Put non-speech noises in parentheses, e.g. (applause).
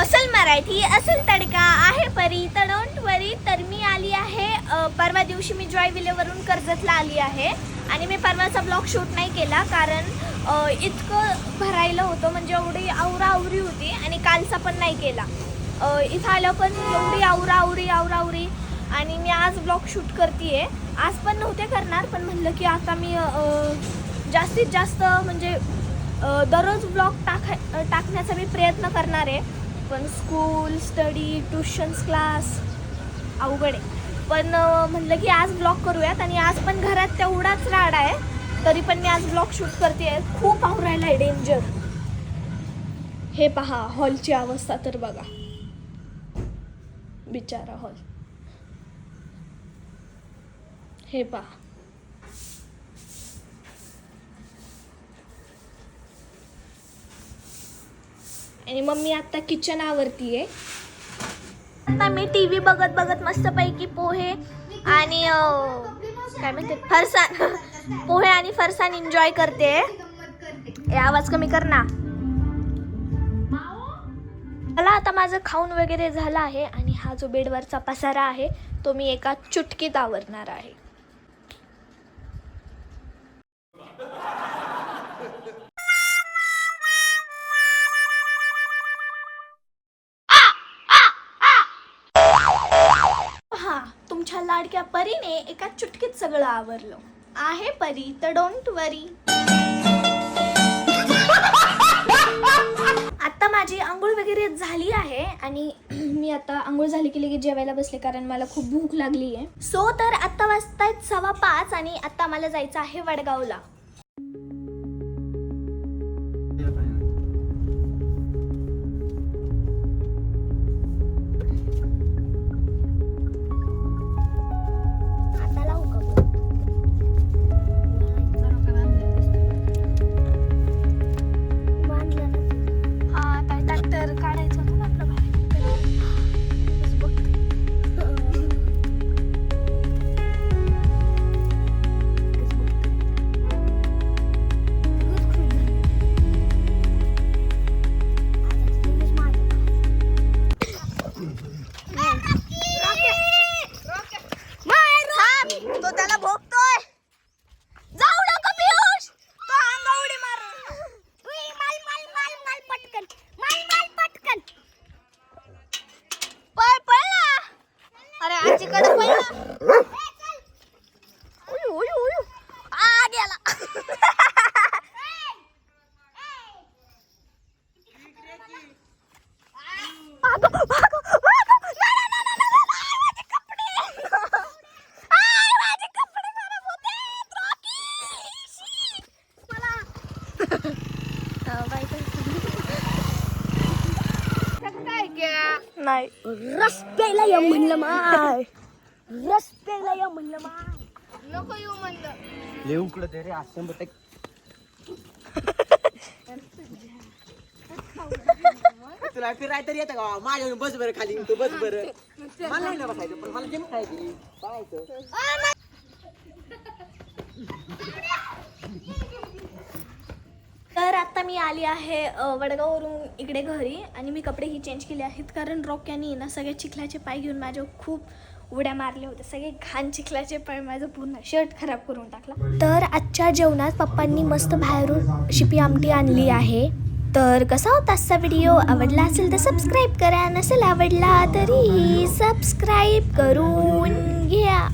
असल मराठी असल तडका आहे परी तडवंट वरी तर मी आली आहे. परवा दिवशी मी जॉय विलेवरून कर्जतला आली आहे. आणि मी परवाचा ब्लॉग शूट नाही केला कारण इतकं भरायला होतं म्हणजे एवढी आवराआवरी होती आणि कालचा पण नाही केला. इथं आलं पण एवढी आवराआवरी आवरावरी आणि मी आज ब्लॉग शूट करते आज पण नव्हते करणार पण म्हणलं की आता मी जास्तीत जास्त म्हणजे दररोज ब्लॉग टाका टाकण्याचा मी प्रयत्न करणार आहे. पण स्कूल स्टडी ट्युशन्स क्लास अवघड आहे. पण म्हटलं म्हणलं की आज ब्लॉग करूयात आणि आज पण घरात तेवढाच राड आहे तरी पण मी आज ब्लॉग शूट करते आहे खूप आवरायला आहे डेंजर हे पहा हॉलची अवस्था तर बघा. बिचारा हॉल हे पहा. आणि मम्मी आता किचन आवरती आहे. आता मी टी व्ही बघत बघत मस्तपैकी पोहे आणि काय म्हणते फरसाण पोहे आणि फरसाण एन्जॉय करते. हे आवाज कमी कर ना. मला आता माझं खाऊन वगैरे झालं आहे आणि हा जो बेडवरचा पसारा आहे तो मी एका चुटकीत आवरणार आहे. लाडक्या परीने एका चुटकीत सगळं आवरलं. आहे परी तर डोंट वरी (laughs) आता माझी आंघोळ वगैरे झाली आहे आणि (clears throat) मी आता आंघोळ झाली की लगेच जेवायला बसले कारण मला खूप भूक लागली आहे सो तर आता वाजतायत सव्वा पाच आणि आता मला जायचं आहे वडगावला. ना अरे आजीकडे पळ ना उयू उयू उयू आ गेला भागो, भागो, भागो. नाही, रस प्यायला या म्हणलं माय. रस प्यायला या म्हणलं माय. नको येऊ म्हणलं. लय उकडं ते रे असं बघ तुला फिराय तर येतं का? माझ्या बस बरं खाली तू बस बरं. मला नाही ना बसायचं पण मला जेम खायची पाहायचं तर आता मी आली आहे वडगाववरून इकडे घरी आणि मी कपडेही चेंज केले आहेत कारण रॉक्यानी ना सगळे चिखलाचे पाय घेऊन माझ्या खूप उड्या मारल्या होत्या सगळे घाण चिखलाचे पाय माझं पूर्ण शर्ट खराब करून टाकला. तर आजच्या जेवणात पप्पांनी मस्त बाहेरून शिपी आमटी आणली आहे. तर कसा होता आजचा व्हिडिओ आवडला असेल तर सबस्क्राईब करा. नसेल आवडला तरी सबस्क्राईब घ्या.